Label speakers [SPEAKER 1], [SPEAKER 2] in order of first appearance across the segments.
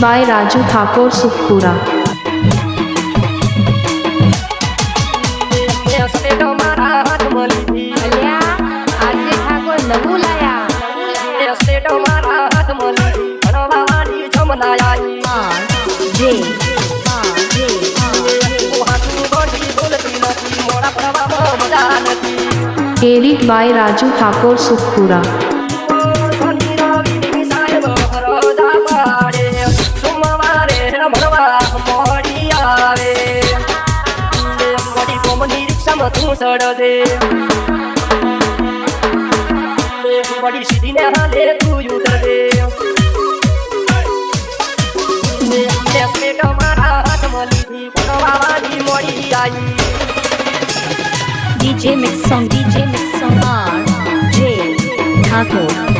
[SPEAKER 1] by
[SPEAKER 2] Raju Thakor Sukhpura.
[SPEAKER 3] Slate by Raju Thakor નવું રિક્ષામાં તું સડદે મોડી સીધીને હાલે તું ઉતરદે
[SPEAKER 2] DJ Mix Song DJ Mix Song. R J Thakur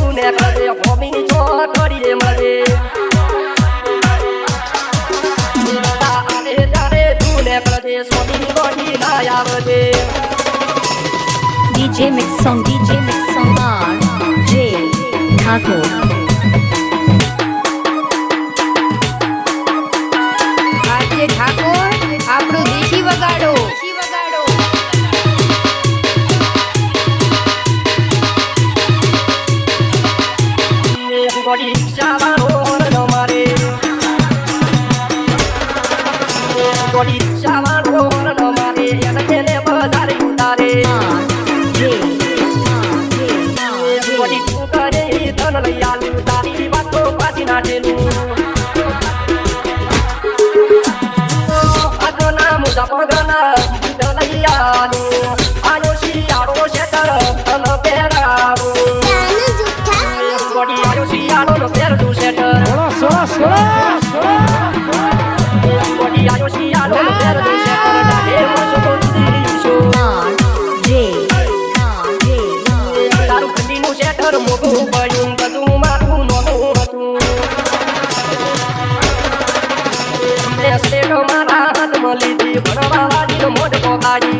[SPEAKER 3] તું ને કરે હોમી છો કરી દે મળે
[SPEAKER 2] DJ Mix Song DJ Mix Song R J Thakur
[SPEAKER 3] નાખેલું આગના મુજા પગના આલું આયો શિયાળો શેતર તન પહેરાવું ગોડી આયો શિયાળો નો પહેરતું શેટર ગોડી આયો શિયાળો નો પહેરતું શેટર ડાલે મોસો
[SPEAKER 2] J R J
[SPEAKER 3] તારું ઠંડીનું શેટર મોટું પડ્યું ಲಿಟಿ ಬಡವರಾಗಿ ಮೋದಕೋದಾಗಿ